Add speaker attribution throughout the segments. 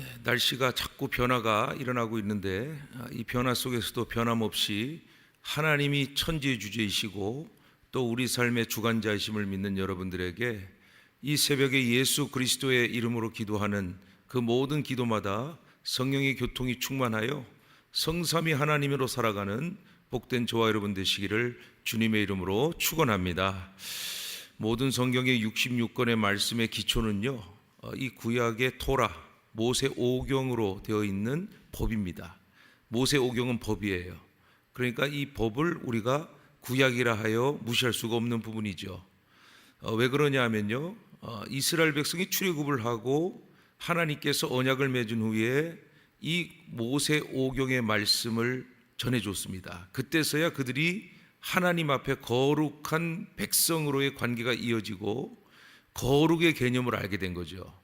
Speaker 1: 네, 날씨가 자꾸 변화가 일어나고 있는데 아, 이 변화 속에서도 변함없이 하나님이 천지의 주제이시고 또 우리 삶의 주관자이심을 믿는 여러분들에게 이 새벽에 예수 그리스도의 이름으로 기도하는 그 모든 기도마다 성령의 교통이 충만하여 성삼위 하나님으로 살아가는 복된 저와 여러분 되시기를 주님의 이름으로 축원합니다. 모든 성경의 66권의 말씀의 기초는요. 어, 이 구약의 토라 모세 오경으로 되어 있는 법입니다. 모세 오경은 법이에요. 그러니까 이 법을 우리가 구약이라 하여 무시할 수가 없는 부분이죠. 어, 왜 그러냐면요. 어, 이스라엘 백성이 출애굽을 하고 하나님께서 언약을 맺은 후에 이 모세 오경의 말씀을 전해 줬습니다. 그때서야 그들이 하나님 앞에 거룩한 백성으로의 관계가 이어지고 거룩의 개념을 알게 된 거죠.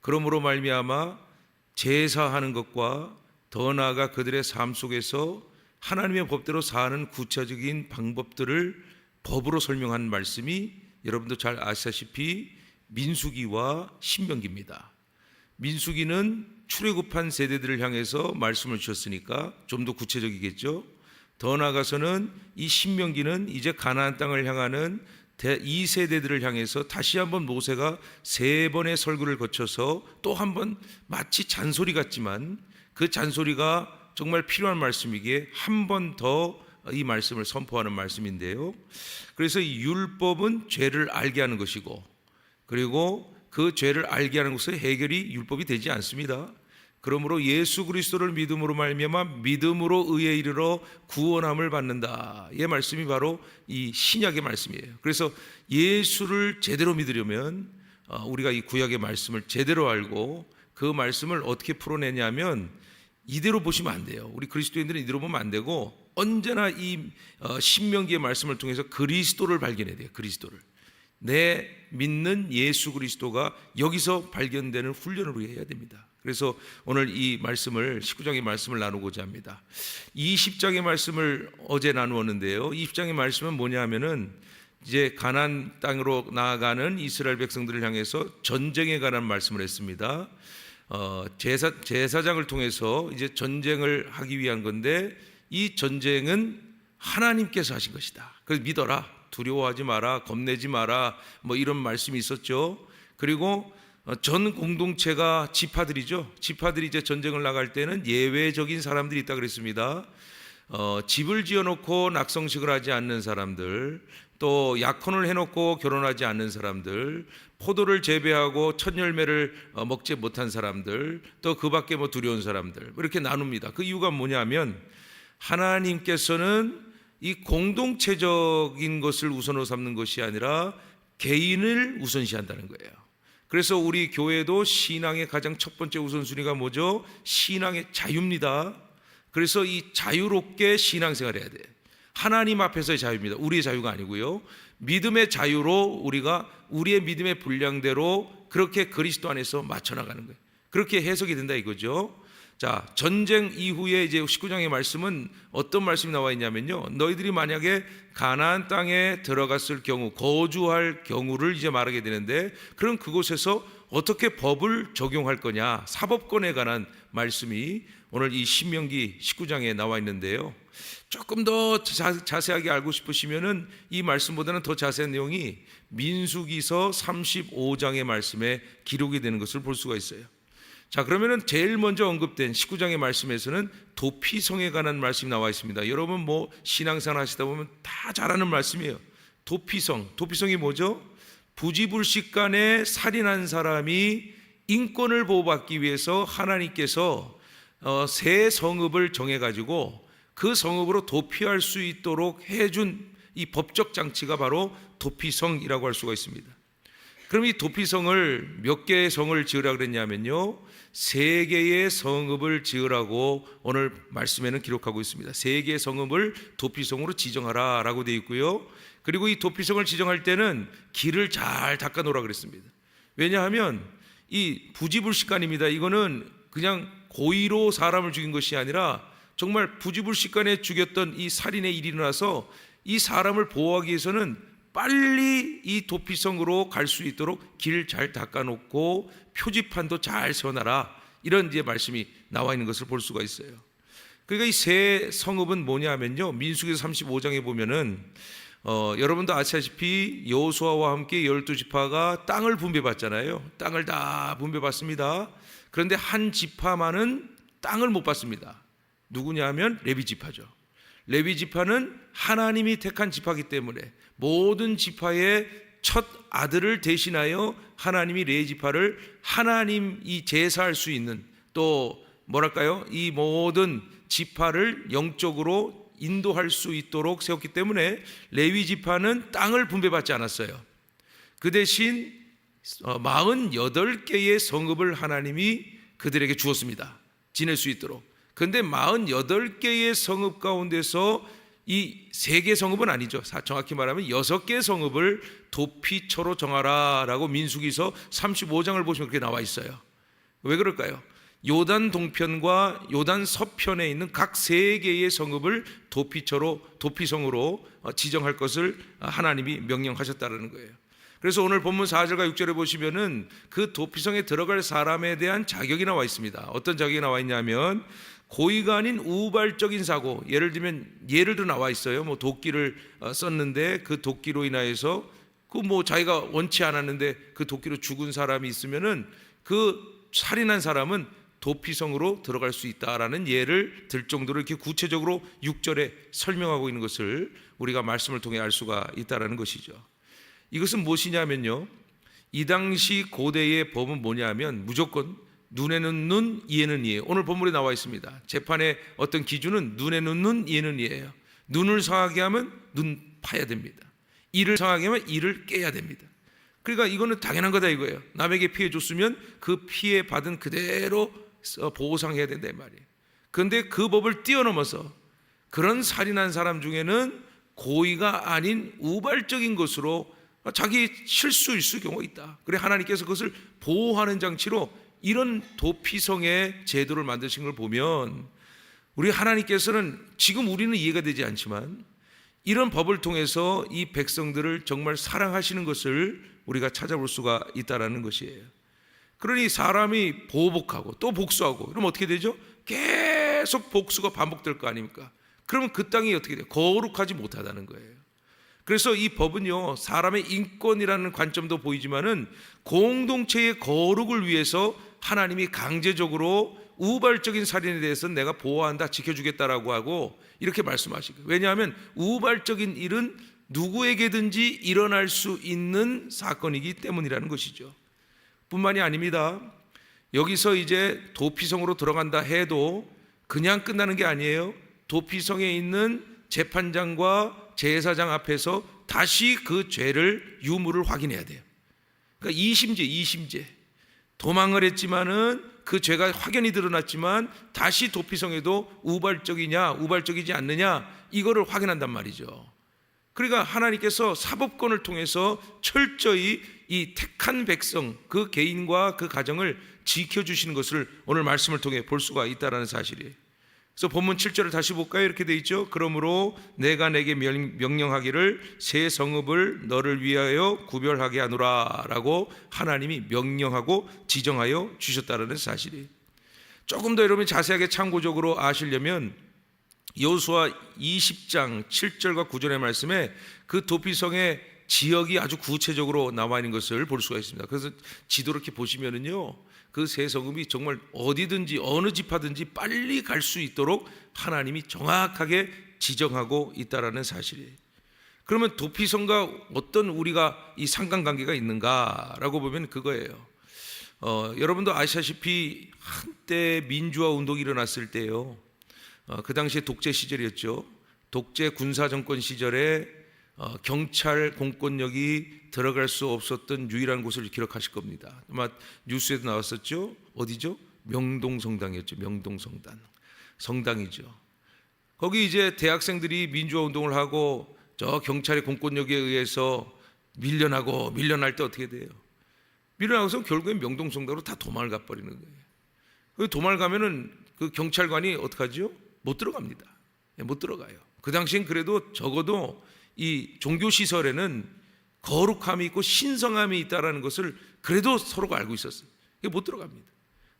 Speaker 1: 그러므로 말미암아 제사하는 것과 더 나아가 그들의 삶 속에서 하나님의 법대로 사는 구체적인 방법들을 법으로 설명한 말씀이 여러분도 잘 아시다시피 민수기와 신명기입니다. 민수기는 출애굽한 세대들을 향해서 말씀을 주셨으니까 좀 더 구체적이겠죠. 더 나아가서는 이 신명기는 이제 가나안 땅을 향하는 이 세대들을 향해서 다시 한번 모세가 세 번의 설교를 거쳐서 또 한 번 마치 잔소리 같지만 그 잔소리가 정말 필요한 말씀이기에 한 번 더 이 말씀을 선포하는 말씀인데요. 그래서 이 율법은 죄를 알게 하는 것이고 그리고 그 죄를 알게 하는 것은 해결이 율법이 되지 않습니다. 그러므로 예수 그리스도를 믿음으로 말미암아 믿음으로 의에 이르러 구원함을 받는다. 이 말씀이 바로 이 신약의 말씀이에요. 그래서 예수를 제대로 믿으려면 어, 우리가 이 구약의 말씀을 제대로 알고 그 말씀을 어떻게 풀어내냐면 이대로 보시면 안 돼요. 우리 그리스도인들은 이대로 보면 안 되고 언제나 이 어, 신명기의 말씀을 통해서 그리스도를 발견해야 돼요. 그리스도를. 내 믿는 예수 그리스도가 여기서 발견되는 훈련을 우리가 해야 됩니다. 그래서 오늘 이 말씀을 19장의 말씀을 나누고자 합니다. 20장의 말씀을 어제 나누었는데요. 20장의 말씀은 뭐냐 하면은 이제 가나안 땅으로 나아가는 이스라엘 백성들을 향해서 전쟁에 관한 말씀을 했습니다. 어, 제사 제사장을 통해서 이제 전쟁을 하기 위한 건데 이 전쟁은 하나님께서 하신 것이다. 그래서 믿어라. 두려워하지 마라. 겁내지 마라. 뭐 이런 말씀이 있었죠. 그리고 어, 전 공동체가 지파들이죠. 지파들이 이제 전쟁을 나갈 때는 예외적인 사람들이 있다 그랬습니다. 어, 집을 지어놓고 낙성식을 하지 않는 사람들, 또 약혼을 해놓고 결혼하지 않는 사람들, 포도를 재배하고 첫 열매를 어, 먹지 못한 사람들, 또 그밖에 뭐 두려운 사람들 뭐 이렇게 나눕니다. 그 이유가 뭐냐면 하나님께서는 이 공동체적인 것을 우선으로 삼는 것이 아니라 개인을 우선시한다는 거예요. 그래서 우리 교회도 신앙의 가장 첫 번째 우선순위가 뭐죠? 신앙의 자유입니다. 그래서 이 자유롭게 신앙생활 해야 돼. 하나님 앞에서의 자유입니다. 우리의 자유가 아니고요. 믿음의 자유로 우리가 우리의 믿음의 분량대로 그렇게 그리스도 안에서 맞춰 나가는 거예요. 그렇게 해석이 된다 이거죠. 자, 전쟁 이후에 이제 19장의 말씀은 어떤 말씀이 나와 있냐면요. 너희들이 만약에 가나안 땅에 들어갔을 경우 거주할 경우를 이제 말하게 되는데 그럼 그곳에서 어떻게 법을 적용할 거냐? 사법권에 관한 말씀이 오늘 이 신명기 19장에 나와 있는데요. 조금 더 자, 세하게 알고 싶으시면은 이 말씀보다는 더 자세한 내용이 민수기서 35장의 말씀에 기록이 되는 것을 볼 수가 있어요. 자, 그러면은 제일 먼저 언급된 19장의 말씀에서는 도피성에 관한 말씀이 나와 있습니다. 여러분 뭐 신앙생활 하시다 보면 다 잘하는 말씀이에요. 도피성. 도피성이 뭐죠? 부지불식 간에 살인한 사람이 인권을 보호받기 위해서 하나님께서 어, 새 성읍을 정해가지고 그 성읍으로 도피할 수 있도록 해준 이 법적 장치가 바로 도피성이라고 할 수가 있습니다. 그럼 이 도피성을 몇 개의 성을 지으라 그랬냐면요. 세 개의 성읍을 지으라고 오늘 말씀에는 기록하고 있습니다. 세 개의 성읍을 도피성으로 지정하라라고 되어 있고요. 그리고 이 도피성을 지정할 때는 길을 잘 닦아 놓으라 그랬습니다. 왜냐하면 이 부지불식간입니다. 이거는 그냥 고의로 사람을 죽인 것이 아니라 정말 부지불식간에 죽였던 이 살인의 일이 일어나서 이 사람을 보호하기 위해서는 빨리 이 도피성으로 갈 수 있도록 길 잘 닦아놓고 표지판도 잘 세워놔라. 이런 이제 말씀이 나와 있는 것을 볼 수가 있어요. 그러니까 이 세 성읍은 뭐냐면요. 민수기 35장에 보면은 어, 여러분도 아시다시피 여호수아와 함께 열두 지파가 땅을 분배받잖아요. 땅을 다 분배받습니다. 그런데 한 지파만은 땅을 못 받습니다. 누구냐면 레위 지파죠. 레위 지파는 하나님이 택한 지파기 때문에 모든 지파의 첫 아들을 대신하여 하나님이 레위 지파를 하나님 이 제사할 수 있는 또 뭐랄까요? 이 모든 지파를 영적으로 인도할 수 있도록 세웠기 때문에 레위 지파는 땅을 분배받지 않았어요. 그 대신 48개의 성읍을 하나님이 그들에게 주었습니다. 지낼 수 있도록. 근데 48개의 성읍 가운데서 이 세 개 성읍은 아니죠. 사- 정확히 말하면 여섯 개 성읍을 도피처로 정하라라고 민수기서 35장을 보시면 그렇게 나와 있어요. 왜 그럴까요? 요단 동편과 요단 서편에 있는 각 세 개의 성읍을 도피처로 도피성으로 어, 지정할 것을 하나님이 명령하셨다라는 거예요. 그래서 오늘 본문 4절과 6절에 보시면은 그 도피성에 들어갈 사람에 대한 자격이 나와 있습니다. 어떤 자격이 나와 있냐면 고의가 아닌 우발적인 사고, 예를 들면 예를 들어 나와 있어요. 뭐 도끼를 어, 썼는데 그 도끼로 인하여서 그 뭐 자기가 원치 않았는데 그 도끼로 죽은 사람이 있으면은 그 살인한 사람은 도피성으로 들어갈 수 있다라는 예를 들 정도로 이렇게 구체적으로 6절에 설명하고 있는 것을 우리가 말씀을 통해 알 수가 있다라는 것이죠. 이것은 무엇이냐면요. 이 당시 고대의 법은 뭐냐면 무조건 눈에는 눈, 이에는 이에. 오늘 본문에 나와 있습니다. 재판의 어떤 기준은 눈에는 눈, 이에는 이에요. 눈을 상하게 하면 눈 파야 됩니다. 이를 상하게 하면 이를 깨야 됩니다. 그러니까 이거는 당연한 거다 이거예요. 남에게 피해 줬으면 그 피해 받은 그대로 어, 보상해야 된다 이 말이에요. 그런데 그 법을 뛰어넘어서 그런 살인한 사람 중에는 고의가 아닌 우발적인 것으로 자기 실수일 수 경우가 있다. 그래 하나님께서 그것을 보호하는 장치로 이런 도피성의 제도를 만드신 걸 보면 우리 하나님께서는 지금 우리는 이해가 되지 않지만 이런 법을 통해서 이 백성들을 정말 사랑하시는 것을 우리가 찾아볼 수가 있다라는 것이에요. 그러니 사람이 보복하고 또 복수하고 그럼 어떻게 되죠? 계속 복수가 반복될 거 아닙니까? 그러면 그 땅이 어떻게 돼요? 거룩하지 못하다는 거예요. 그래서 이 법은요 사람의 인권이라는 관점도 보이지만은 공동체의 거룩을 위해서 하나님이 강제적으로 우발적인 살인에 대해서 내가 보호한다 지켜주겠다라고 하고 이렇게 말씀하시고 왜냐하면 우발적인 일은 누구에게든지 일어날 수 있는 사건이기 때문이라는 것이죠. 뿐만이 아닙니다. 여기서 이제 도피성으로 들어간다 해도 그냥 끝나는 게 아니에요. 도피성에 있는 재판장과 제사장 앞에서 다시 그 죄를 유무를 확인해야 돼요. 그러니까 이심제, 이심제. 도망을 했지만은 그 죄가 확연히 드러났지만 다시 도피성에도 우발적이냐, 우발적이지 않느냐 이거를 확인한단 말이죠. 그러니까 하나님께서 사법권을 통해서 철저히 이 택한 백성 그 개인과 그 가정을 지켜주시는 것을 오늘 말씀을 통해 볼 수가 있다라는 사실이에요. 그래서 본문 7절을 다시 볼까요? 이렇게 돼 있죠. 그러므로 내가 내게 명- 명령하기를 새 성읍을 너를 위하여 구별하게 하노라라고 하나님이 명령하고 지정하여 주셨다라는 사실이. 조금 더 여러분이 자세하게 참고적으로 아시려면 여호수아 20장 7절과 9절의 말씀에 그 도피성의 지역이 아주 구체적으로 나와 있는 것을 볼 수가 있습니다. 그래서 지도를 이렇게 보시면은요. 그세 성읍이 정말 어디든지 어느 집하든지 빨리 갈 수 있도록 하나님이 정확하게 지정하고 있다라는 사실이에요. 그러면 도피성과 어떤 우리가 이 상관관계가 있는가라고 보면 그거예요. 어, 여러분도 아시다시피 한때 민주화 운동이 일어났을 때요. 어, 그 당시에 독재 시절이었죠. 독재 군사 정권 시절에 어, 경찰 공권력이 들어갈 수 없었던 유일한 곳을 기록하실 겁니다. 아마 뉴스에도 나왔었죠. 어디죠? 명동성당이었죠. 명동성당. 성당이죠. 거기 이제 대학생들이 민주화 운동을 하고 저 경찰의 공권력에 의해서 밀려나고 밀려날 때 어떻게 돼요? 밀려나서 결국엔 명동성당으로 다 도망을 가버리는 거예요. 그 도망을 가면은 그 경찰관이 어떡하죠? 못 들어갑니다. 예, 못 들어가요. 그 당시엔 그래도 적어도 이 종교 시설에는 거룩함이 있고 신성함이 있다라는 것을 그래도 서로가 알고 있었어요. 이게 못 들어갑니다.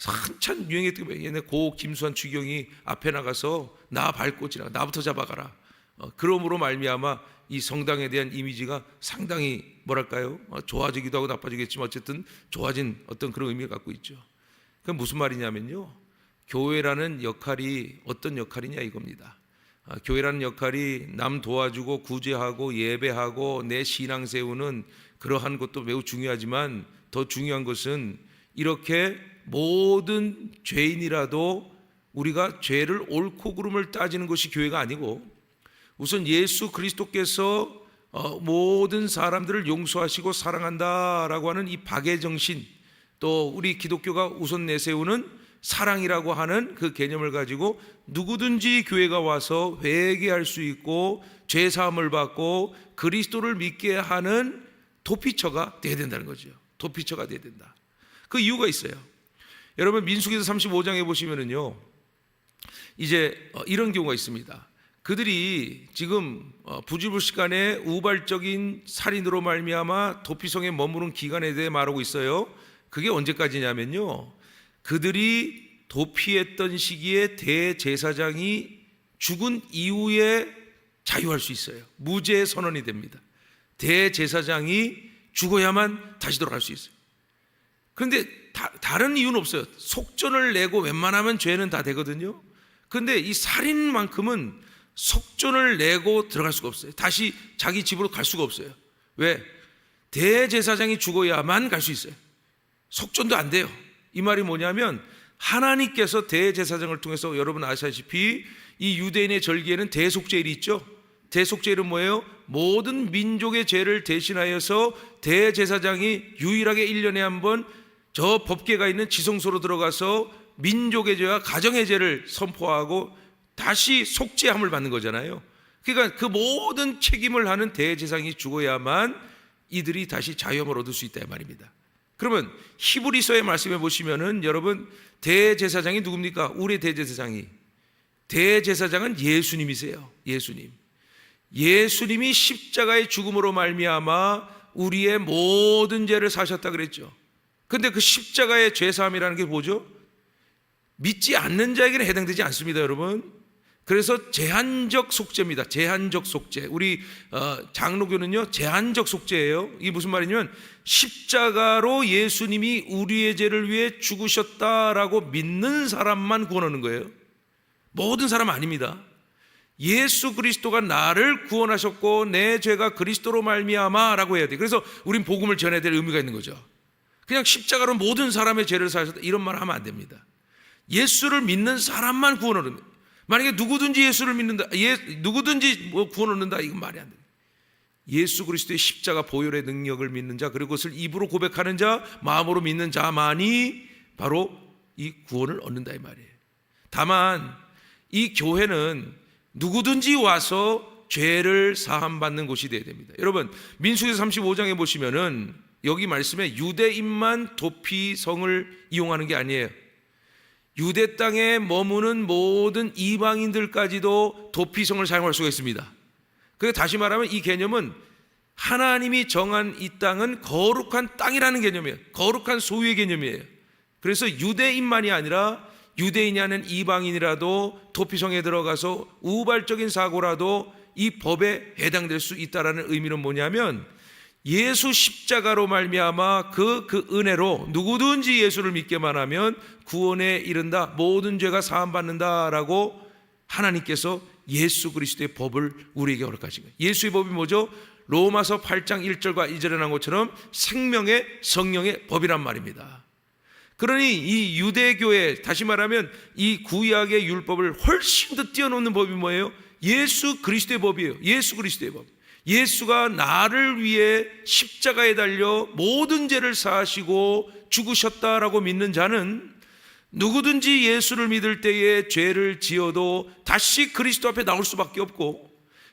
Speaker 1: 한참 유행했던 게 얘네 고 김수환 주경이 앞에 나가서 나 밟고 지나가 나부터 잡아가라. 어, 그러므로 말미암아 이 성당에 대한 이미지가 상당히 뭐랄까요 어, 좋아지기도 하고 나빠지겠지만 어쨌든 좋아진 어떤 그런 의미를 갖고 있죠. 그 무슨 말이냐면요. 교회라는 역할이 어떤 역할이냐 이겁니다. 아, 교회라는 역할이 남 도와주고 구제하고 예배하고 내 신앙 세우는 그러한 것도 매우 중요하지만 더 중요한 것은 이렇게 모든 죄인이라도 우리가 죄를 옳고 그름을 따지는 것이 교회가 아니고 우선 예수 그리스도께서 어, 모든 사람들을 용서하시고 사랑한다라고 하는 이 박의 정신 또 우리 기독교가 우선 내세우는 사랑이라고 하는 그 개념을 가지고 누구든지 교회가 와서 회개할 수 있고 죄 사함을 받고 그리스도를 믿게 하는 도피처가 돼야 된다는 거죠. 도피처가 돼야 된다. 그 이유가 있어요. 여러분 민수기서 35장에 보시면은요. 이제 어, 이런 경우가 있습니다. 그들이 지금 어, 부지불식간에 우발적인 살인으로 말미암아 도피성에 머무른 기간에 대해 말하고 있어요. 그게 언제까지냐면요. 그들이 도피했던 시기에 대제사장이 죽은 이후에 자유할 수 있어요. 무죄 선언이 됩니다. 대제사장이 죽어야만 다시 돌아갈 수 있어요. 그런데 다, 다른 이유는 없어요. 속전을 내고 웬만하면 죄는 다 되거든요. 근데 이 살인만큼은 속전을 내고 들어갈 수가 없어요. 다시 자기 집으로 갈 수가 없어요. 왜? 대제사장이 죽어야만 갈 수 있어요. 속전도 안 돼요. 이 말이 뭐냐면 하나님께서 대제사장을 통해서 여러분 아시다시피 이 유대인의 절기에는 대속죄일이 있죠. 대속죄일은 뭐예요? 모든 민족의 죄를 대신하여서 대제사장이 유일하게 1년에 한 번 저 법계가 있는 지성소로 들어가서 민족의 죄와 가정의 죄를 선포하고 다시 속죄함을 받는 거잖아요. 그러니까 그 모든 책임을 하는 대제사장이 죽어야만 이들이 다시 자유함을 얻을 수 있다 이 말입니다. 그러면 히브리서의 말씀해 보시면은 여러분 대제사장이 누굽니까? 우리 대제사장이 대제사장은 예수님이세요. 예수님. 예수님이 십자가의 죽음으로 말미암아 우리의 모든 죄를 사셨다 그랬죠. 근데 그 십자가의 죄 사함이라는 게 뭐죠? 믿지 않는 자에게는 해당되지 않습니다, 여러분. 그래서 제한적 속죄입니다. 제한적 속죄. 우리 어, 장로교는요 제한적 속죄예요. 이게 무슨 말이냐면 십자가로 예수님이 우리의 죄를 위해 죽으셨다라고 믿는 사람만 구원하는 거예요. 모든 사람 아닙니다. 예수 그리스도가 나를 구원하셨고 내 죄가 그리스도로 말미암아라고 해야 돼. 그래서 우린 복음을 전해야 될 의미가 있는 거죠. 그냥 십자가로 모든 사람의 죄를 사셨다 이런 말 하면 안 됩니다. 예수를 믿는 사람만 구원하는 거예요. 만약에 누구든지 예수를 믿는다, 예, 누구든지 뭐 구원 얻는다, 이건 말이 안 돼. 예수 그리스도의 십자가 보혈의 능력을 믿는 자, 그리고 그것을 입으로 고백하는 자, 마음으로 믿는 자만이 바로 이 구원을 얻는다 이 말이에요. 다만 이 교회는 누구든지 와서 죄를 사함 받는 곳이 되어야 됩니다. 여러분 민수기서 35장에 보시면은 여기 말씀에 유대인만 도피성을 이용하는 게 아니에요. 유대 땅에 머무는 모든 이방인들까지도 도피성을 사용할 수가 있습니다. 그래서 다시 말하면 이 개념은 하나님이 정한 이 땅은 거룩한 땅이라는 개념이에요. 거룩한 소유의 개념이에요. 그래서 유대인만이 아니라 유대인이 아닌 이방인이라도 도피성에 들어가서 우발적인 사고라도 이 법에 해당될 수 있다라는 의미는 뭐냐면 예수 십자가로 말미암아 그 그 은혜로 누구든지 예수를 믿게만 하면 구원에 이른다 모든 죄가 사함 받는다라고 하나님께서 예수 그리스도의 법을 우리에게 허락하신 거예요. 예수의 법이 뭐죠? 로마서 8장 1절과 2절에 나온 것처럼 생명의 성령의 법이란 말입니다. 그러니 이 유대교회 다시 말하면 이 구약의 율법을 훨씬 더 뛰어넘는 법이 뭐예요? 예수 그리스도의 법이에요. 예수 그리스도의 법. 예수가 나를 위해 십자가에 달려 모든 죄를 사하시고 죽으셨다라고 믿는 자는 누구든지 예수를 믿을 때에 죄를 지어도 다시 그리스도 앞에 나올 수밖에 없고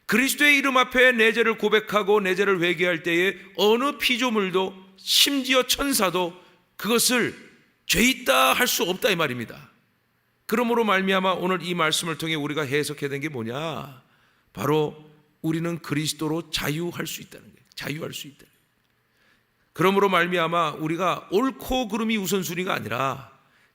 Speaker 1: 그리스도의 이름 앞에 내 죄를 고백하고 내 죄를 회개할 때에 어느 피조물도 심지어 천사도 그것을 죄 있다 할 수 없다 이 말입니다. 그러므로 말미암아 오늘 이 말씀을 통해 우리가 해석해야 되는 게 뭐냐? 바로 우리는 그리스도로 자유할 수 있다는 거예요. 자유할 수 있다. 그러므로 말미암아 우리가 옳고 그름이 우선순위가 아니라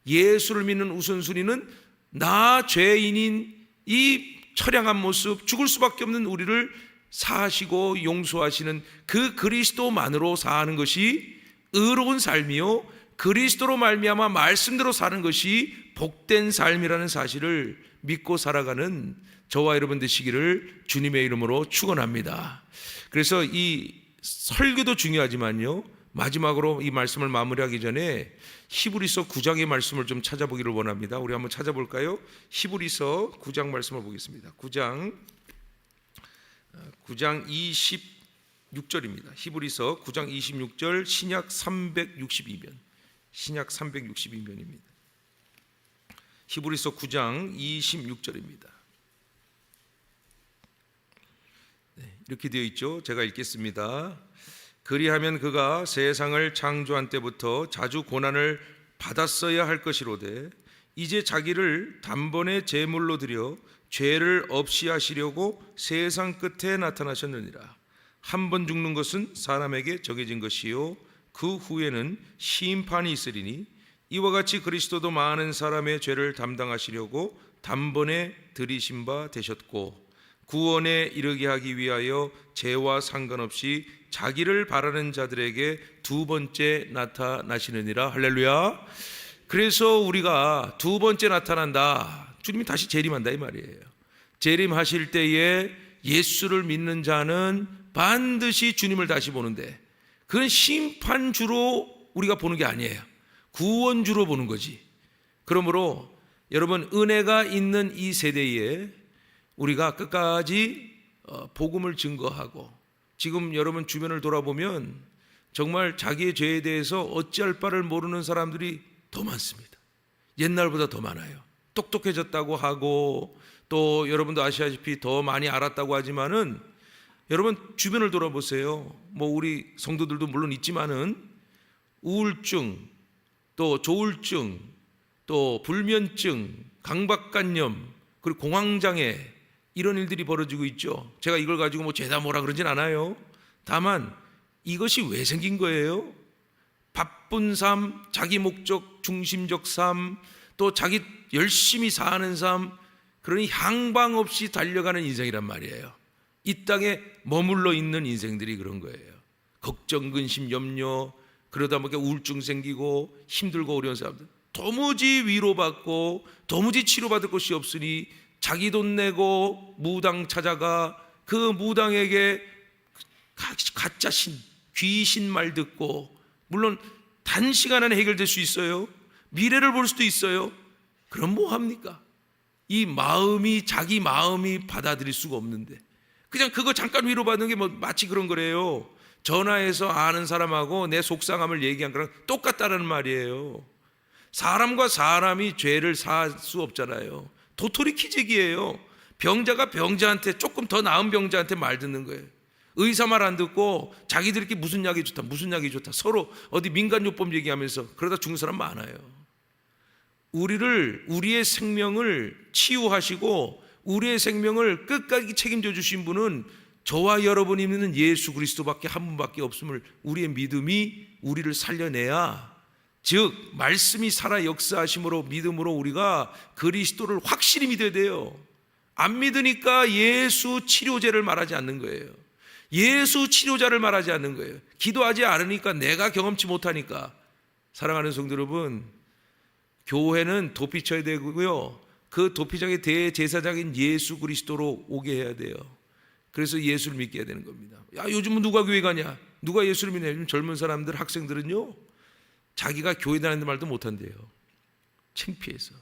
Speaker 1: 예수를 믿는 우선순위는 나 죄인인 이 처량한 모습, 죽을 수밖에 없는 우리를 사하시고 용서하시는 그 그리스도만으로 사는 것이 의로운 삶이요 그리스도로 말미암아 말씀대로 사는 것이 복된 삶이라는 사실을 믿고 살아가는 저와 여러분 되시기를 주님의 이름으로 축원합니다. 그래서 이 설교도 중요하지만요. 마지막으로 이 말씀을 마무리하기 전에 히브리서 9장의 말씀을 좀 찾아보기를 원합니다. 우리 한번 찾아볼까요? 히브리서 9장 말씀을 보겠습니다. 9장 9장 26절입니다. 히브리서 9장 26절 신약 362면 신약 362면입니다. 히브리서 9장 26절입니다. 네, 이렇게 되어 있죠. 제가 읽겠습니다. 그리하면 그가 세상을 창조한 때부터 자주 고난을 받았어야 할 것이로되 이제 자기를 단번에 제물로 드려 죄를 없이 하시려고 세상 끝에 나타나셨느니라. 한 번 죽는 것은 사람에게 정해진 것이요 그 후에는 심판이 있으리니 이와 같이 그리스도도 많은 사람의 죄를 담당하시려고 단번에 들이신 바 되셨고 구원에 이르게 하기 위하여 죄와 상관없이 자기를 바라는 자들에게 두 번째 나타나시느니라 할렐루야. 그래서 우리가 두 번째 나타난다. 주님이 다시 재림한다 이 말이에요. 재림하실 때에 예수를 믿는 자는 반드시 주님을 다시 보는데 그건 심판주로 우리가 보는 게 아니에요. 구원주로 보는 거지. 그러므로 여러분 은혜가 있는 이 세대에 우리가 끝까지 어, 복음을 증거하고 지금 여러분 주변을 돌아보면 정말 자기의 죄에 대해서 어찌할 바를 모르는 사람들이 더 많습니다. 옛날보다 더 많아요. 똑똑해졌다고 하고 또 여러분도 아시다시피 더 많이 알았다고 하지만은 여러분 주변을 돌아보세요. 뭐 우리 성도들도 물론 있지만은 우울증, 또 조울증, 또 불면증, 강박관념, 그리고 공황장애 이런 일들이 벌어지고 있죠. 제가 이걸 가지고 뭐 죄다 뭐라 그러진 않아요. 다만 이것이 왜 생긴 거예요? 바쁜 삶, 자기 목적 중심적 삶, 또 자기 열심히 사는 삶, 그러니 향방 없이 달려가는 인생이란 말이에요. 이 땅에 머물러 있는 인생들이 그런 거예요. 걱정, 근심, 염려, 그러다 보니까 우울증 생기고 힘들고 어려운 사람들. 도무지 위로받고 도무지 치료받을 것이 없으니 자기 돈 내고 무당 찾아가 그 무당에게 가- 가짜 신, 귀신 말 듣고 물론 단시간 안에 해결될 수 있어요. 미래를 볼 수도 있어요. 그럼 뭐 합니까? 이 마음이 자기 마음이 받아들일 수가 없는데 그냥 그거 잠깐 위로받는 게 뭐 마치 그런 거래요. 전화해서 아는 사람하고 내 속상함을 얘기한 거랑 똑같다는 말이에요. 사람과 사람이 죄를 살 수 없잖아요. 도토리 키재기예요. 병자가 병자한테 조금 더 나은 병자한테 말 듣는 거예요. 의사 말 안 듣고 자기들끼리 무슨 약이 좋다, 무슨 약이 좋다 서로 어디 민간요법 얘기하면서 그러다 죽는 사람 많아요. 우리를 우리의 생명을 치유하시고 우리의 생명을 끝까지 책임져 주신 분은 저와 여러분이 믿는 예수 그리스도밖에 한 분밖에 없음을 우리의 믿음이 우리를 살려내야 즉 말씀이 살아 역사하심으로 믿음으로 우리가 그리스도를 확실히 믿어야 돼요. 안 믿으니까 예수 치료제를 말하지 않는 거예요. 예수 치료자를 말하지 않는 거예요. 기도하지 않으니까 내가 경험치 못하니까 사랑하는 성도 여러분 교회는 도피 쳐야 되고요. 그 도피장의 대제사장인 예수 그리스도로 오게 해야 돼요. 그래서 예수를 믿게 되는 겁니다. 야, 요즘은 누가 교회 가냐? 누가 예수를 믿냐? 요즘 젊은 사람들, 학생들은요, 자기가 교회 다니는 말도 못한대요. 창피해서.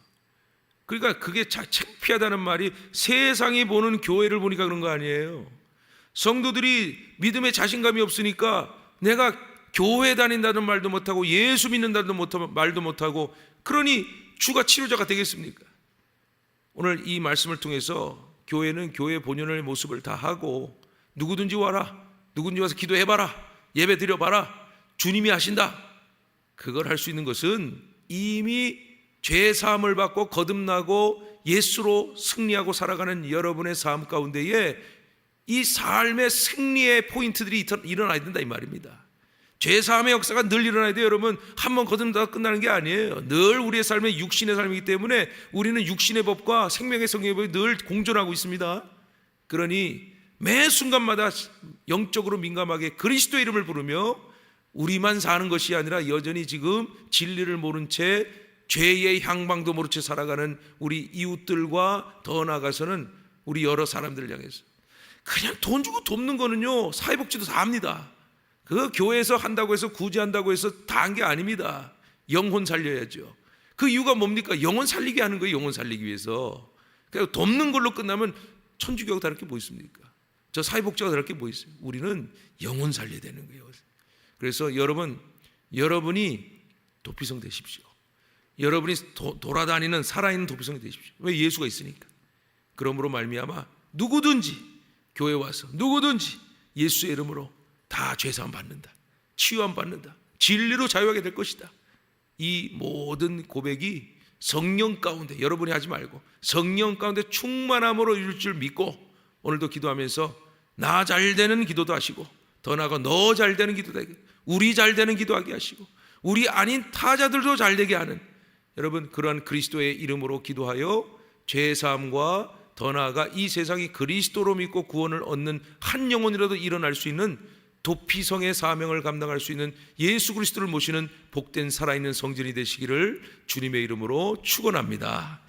Speaker 1: 그러니까 그게 자, 창피하다는 말이 세상이 보는 교회를 보니까 그런 거 아니에요. 성도들이 믿음에 자신감이 없으니까 내가 교회 다닌다는 말도 못하고 예수 믿는다는 말도 못하고 그러니 주가 치료자가 되겠습니까? 오늘 이 말씀을 통해서 교회는 교회 본연의 모습을 다 하고 누구든지 와라 누구든지 와서 기도해봐라 예배 드려봐라 주님이 하신다 그걸 할 수 있는 것은 이미 죄 사함을 받고 거듭나고 예수로 승리하고 살아가는 여러분의 삶 가운데에 이 삶의 승리의 포인트들이 일어나야 된다 이 말입니다. 죄 사함의 역사가 늘 일어나야 돼요, 여러분. 한 번 거듭나다 끝나는 게 아니에요. 늘 우리의 삶에 육신의 삶이기 때문에 우리는 육신의 법과 생명의 성경의 법이 늘 공존하고 있습니다. 그러니 매 순간마다 영적으로 민감하게 그리스도의 이름을 부르며 우리만 사는 것이 아니라 여전히 지금 진리를 모른 채 죄의 향방도 모른 채 살아가는 우리 이웃들과 더 나아가서는 우리 여러 사람들을 향해서 그냥 돈 주고 돕는 거는요 사회복지도 다 합니다. 그 교회에서 한다고 해서 굳이 한다고 해서 다 한 게 아닙니다. 영혼 살려야죠. 그 이유가 뭡니까? 영혼 살리게 하는 거예요. 영혼 살리기 위해서. 그러니까 돕는 걸로 끝나면 천주교가 다를 게 뭐 있습니까? 저 사회복지가 다를 게 뭐 있어요? 우리는 영혼 살려야 되는 거예요. 그래서 여러분, 여러분이 도피성 되십시오. 여러분이 도, 돌아다니는 살아있는 도피성이 되십시오. 왜 예수가 있으니까. 그러므로 말미암아 누구든지 교회 와서 누구든지 예수의 이름으로 다 죄사함 받는다. 치유함 받는다. 진리로 자유하게 될 것이다. 이 모든 고백이 성령 가운데 여러분이 하지 말고 성령 가운데 충만함으로 이룰 줄 믿고 오늘도 기도하면서 나 잘 되는 기도도 하시고 더 나아가 너 잘 되는 기도도 하게 우리 잘 되는 기도하게 하시고 우리 아닌 타자들도 잘 되게 하는 여러분 그러한 그리스도의 이름으로 기도하여 죄 사함과 더 나아가 이 세상이 그리스도로 믿고 구원을 얻는 한 영혼이라도 일어날 수 있는 도피성의 사명을 감당할 수 있는 예수 그리스도를 모시는 복된 살아있는 성전이 되시기를 주님의 이름으로 축원합니다.